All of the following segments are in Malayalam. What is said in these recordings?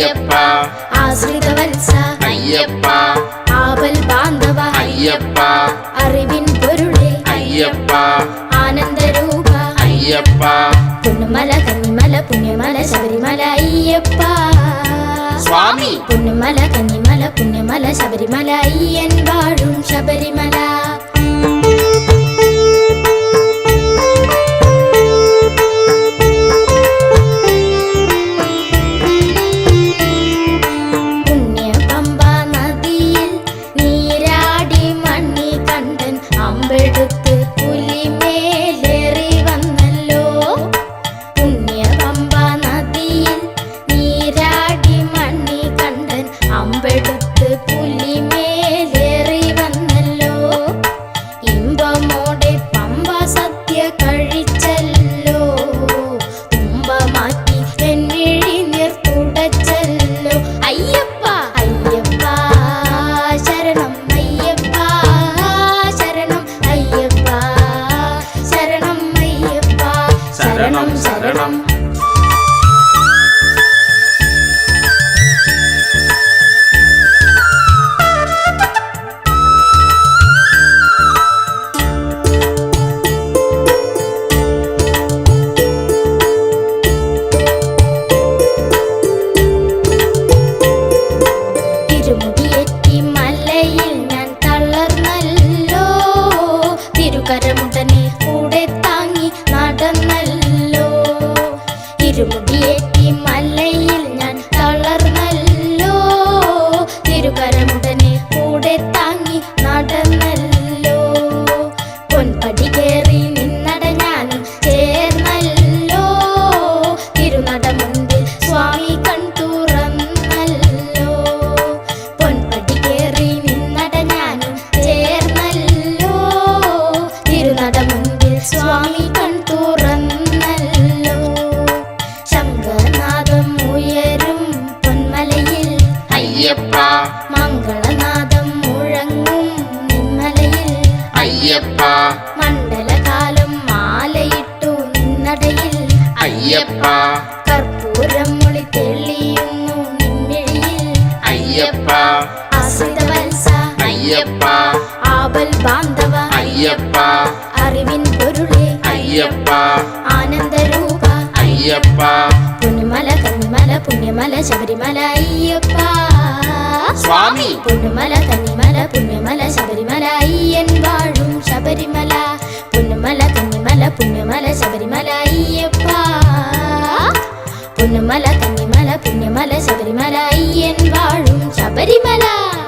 ஐயப்பா. ஆசிரித வல்சா ஐயப்பா. ஆவல் பாந்தவா. ஐயப்பா. அறிவின் பொருளே. ஐயப்பா. ஆனந்த ரூபா ஐயப்பா. பொன்னுமல கன்னிமல புண்ணியமல சபரிமல ஐயப்பா. சுவாமி. பொன்னுமல கன்னிமல புண்ணியமல சபரிமல ஐயன் வாழும் சபரிமலா. ஐயப்பா. சுவாமி. பொண்ணுமல தண்ணிமல புண்ணுமல சபரிமல ஐயன் வாழும் சபரிமல. பொண்ணுமல தண்ணிமல புண்ணுமல சபரிமல ஐயப்பா. பொண்ணுமல தண்ணிமல புண்ணுமல சபரிமல ஐயன் வாழும் சபரிமலா.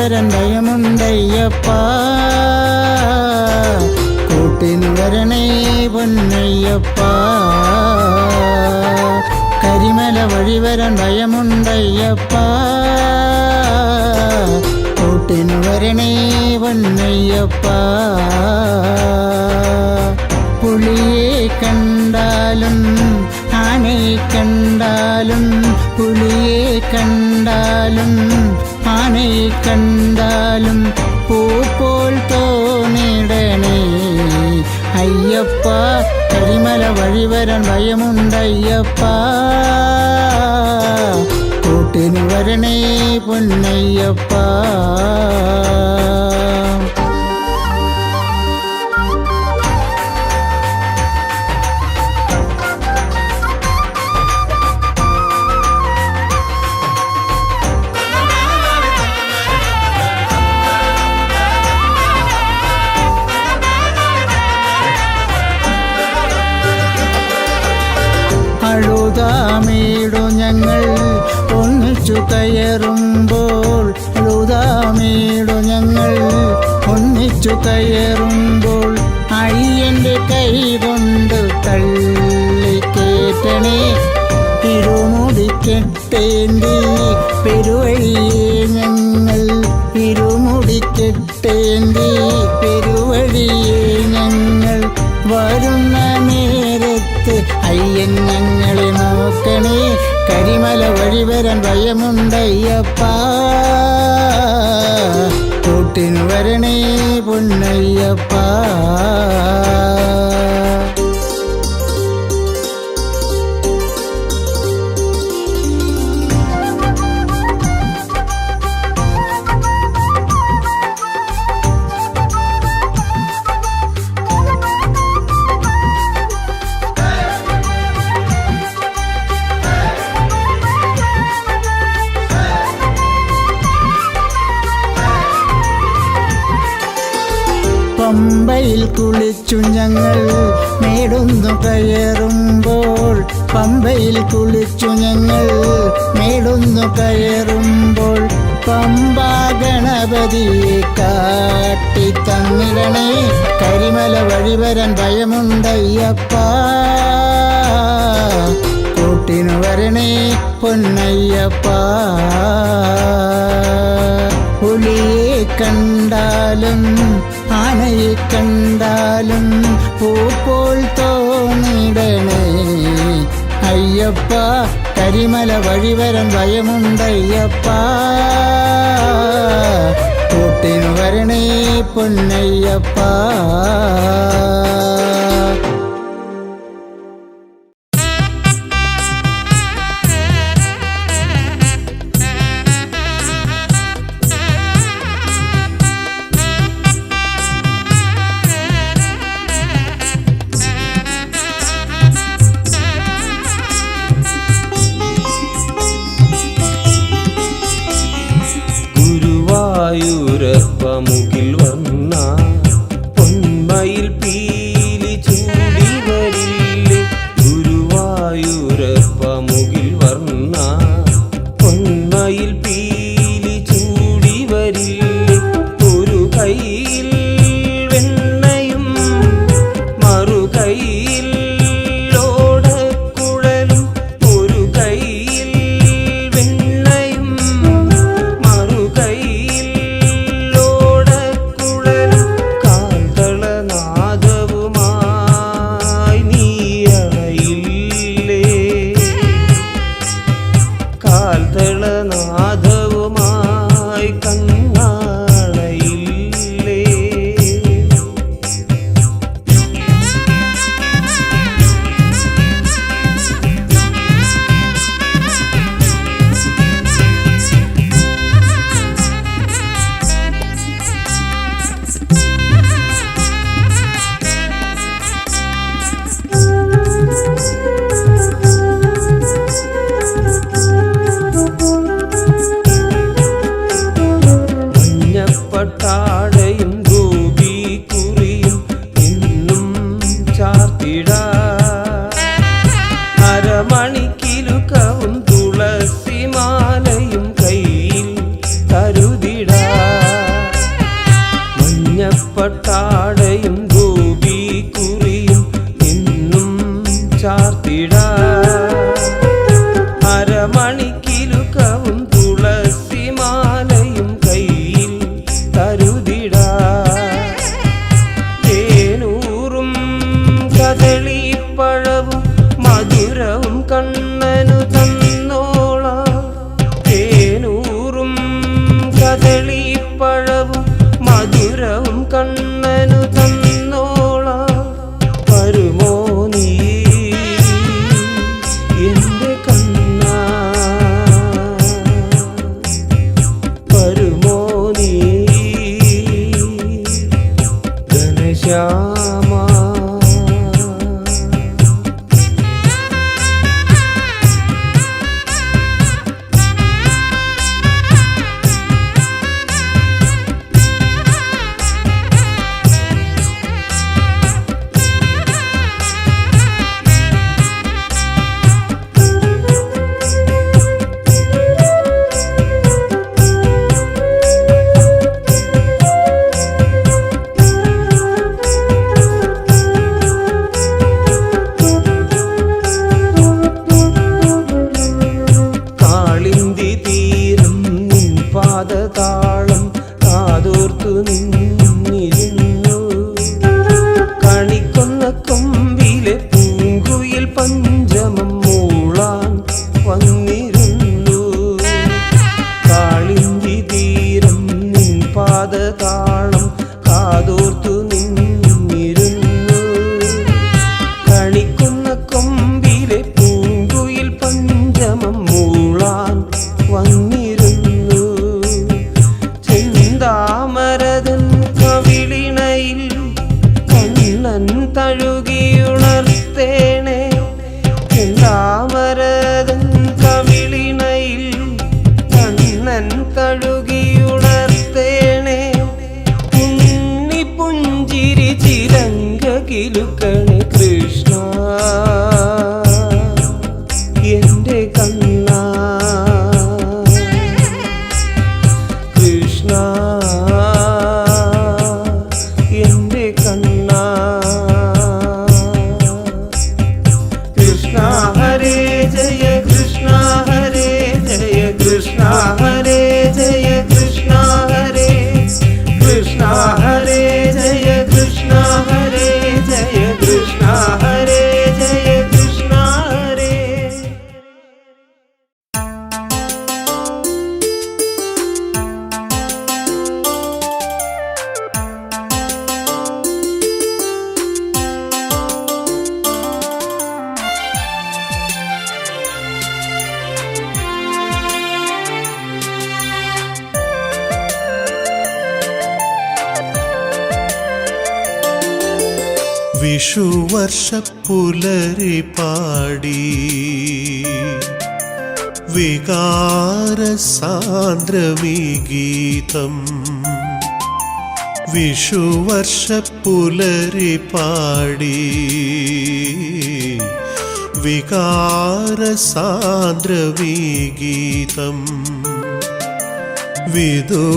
കരിമല വഴിവരൻ ഭയമുണ്ടയ്യപ്പ കൂട്ടിന് വരണേ പൊന്നയ്യപ്പ. കരിമല വഴിവരൻ ഭയമുണ്ടയ്യപ്പ കൂട്ടിന് വരണേ പൊന്നയ്യപ്പ. പുളിയെ കണ്ടാലും ആനയെ കണ്ടാലും പുലിയെ കണ്ടാലും ആനയെ കണ്ടാലും പൂ പോൽ തോന്നിടണേ. അയ്യപ്പ കരിമല വഴിവരൻ ഭയമുണ്ടയ്യപ്പ. കൂട്ടിന് വരണേ പൊന്നയ്യപ്പ. അഴുതാമീടു ഞങ്ങൾ ഒന്നിച്ചു കയറുമ്പോൾ അഴുതാമീടു ഞങ്ങൾ ഒന്നിച്ചു കയറുമ്പോൾ അയ്യന്റെ കൈ കൊണ്ട് തള്ളിക്കേറ്റണേ കെട്ടേണ്ടി പെരുവഴിയെ ഞങ്ങൾ ഇരുമുടിക്കെട്ടേന്തി പെരുവഴിയെ ഞങ്ങൾ വരുന്ന നേരത്ത് അയ്യൻ ഞങ്ങളെ നോക്കണേ കരിമല വഴി വരാൻ ഭയമുണ്ടയ്യപ്പ കൂട്ടിന് വരണേ കുളിച്ചു ഞങ്ങൾ മേടുന്നു കയറുമ്പോൾ. പമ്പയിൽ കുളിച്ചു ഞങ്ങൾ മേടുന്നു കയറുമ്പോൾ. പമ്പ ഗണപതിയെ കാട്ടി തന്നിടണേ. കരിമല വഴിവരൻ ഭയമുണ്ടയ്യപ്പ. കൂട്ടിനു വരണേ പൊന്നയ്യപ്പ. പുലിയെ കണ്ടാലും ആനയെ കണ്ടാലും പൂപ്പോൾ തോന്നിടണേ. അയ്യപ്പ കരിമല വഴിവരം ഭയമുണ്ടയ്യപ്പ. കൂട്ടിനു വരണേ പൊന്നയ്യപ്പ. വിഷുവർഷപ്പുലരി പാടി. വികാരസാന്ദ്രമീ ഗീതം വിഷുവർഷപ്പുലരി പാടി. വികാരസാന്ദ്രമീ ഗീതം വിദൂരയാമങ്ങൾ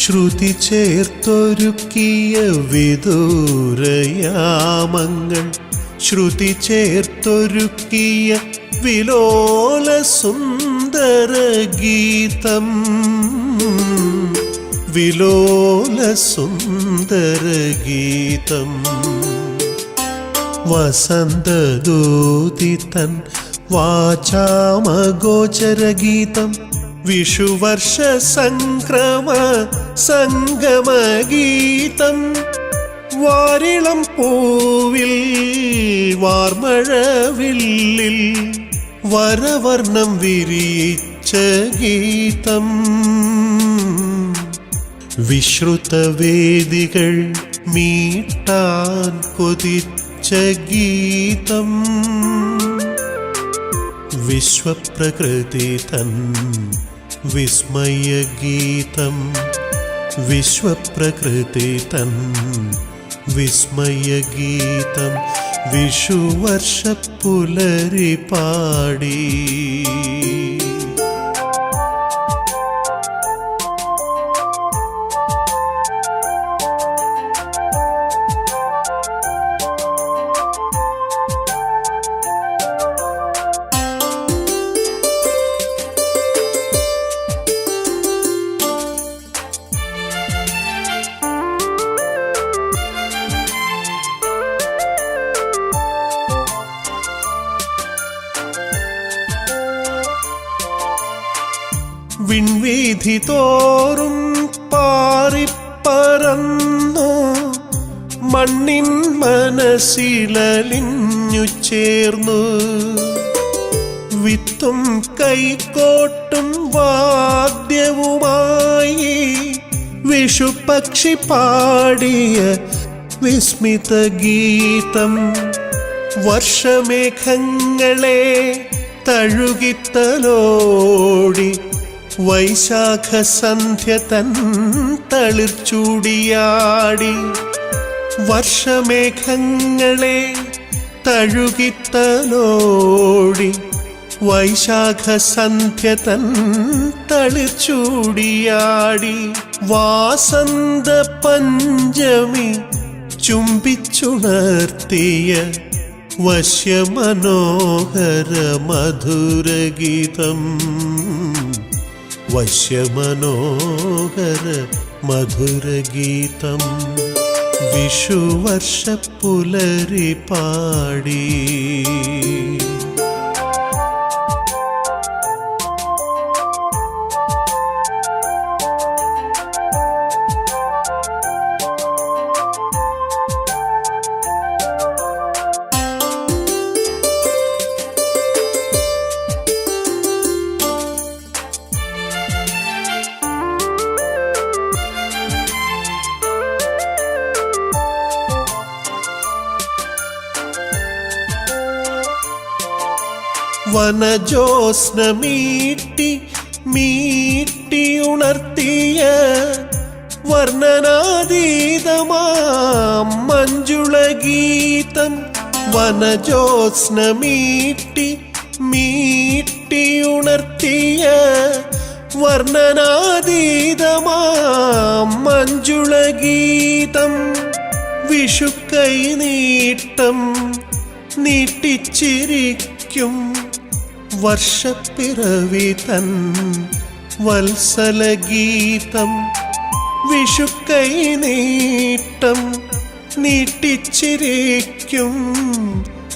ശ്രുതി ചേർത്തൊരുക്കിയ വിദൂരയാമങ്ങൾ. ശ്രുതി ചേർത്തൊരുക്കിയ വിലോല സുന്ദര ഗീതം വിലോല സുന്ദര ഗീതം വസന്തദൂതിതൻ വാചാമഗോചരഗീതം. വിഷുവർഷ സംക്രമ സംഗമഗീതം. വാരിളം പൂവിൽ വാർമഴവില്ലിൽ വരവർണം വിരിയിച്ച ഗീതം. വിശ്രുതവേദികൾ മീട്ടാൻ കൊതിച്ച ഗീതം. വിശ്വപ്രകൃതി തൻ വിസ്മയഗീതം വിശ്വപ്രകൃതി തൻ വിസ്മയഗീതം വിഷുവർഷപ്പുലരി പാടി. കൈക്കോട്ടും വാദ്യവുമായി വിഷുപക്ഷി പാടിയ വിസ്മിത ഗീതം വർഷമേഘങ്ങളെ തഴുകിത്തലോടി വൈശാഖ സന്ധ്യ തൻ തളിർച്ചൂടിയാടി വർഷമേഘങ്ങളെ തഴുകിത്തലോടി വൈശാഖ സന്ധ്യ തൻ തളിച്ചൂടിയാടി വാസന്ത പഞ്ചമി ചുംബിച്ചുണർത്തിയ വശ്യമനോഹര മധുരഗീതം വശ്യമനോഹര മധുരഗീതം വിഷുവർഷ പുലരി പാടി വനജോസ്നമീട്ടി മീട്ടി ഉണർത്തിയ വർണനാതീതമാം മഞ്ജുളഗീതം. വനജോസ്നമീട്ടി മീട്ടി ഉണർത്തിയ വർണനാതീതമാം മഞ്ജുളഗീതം. വിഷുക്കൈ നീട്ടം നീട്ടിച്ചിരിക്കും വർഷപ്പിറവി തൻ വത്സലഗീതം വിഷുക്കൈ നീട്ടം നീട്ടിച്ചിരിക്കും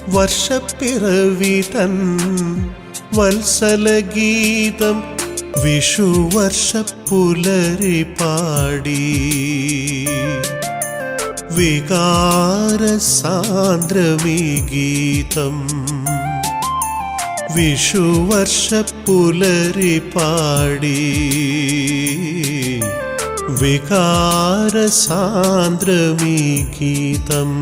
വർഷപ്പിറവി തൻ വത്സലഗീതം വിഷുവർഷപ്പുലരി പാടി. വികാരസാന്ദ്രമീ ഗീതം വിഷുവർഷപ്പുലരി പാടി വികാരസാന്ദ്രമീ ഗീതം.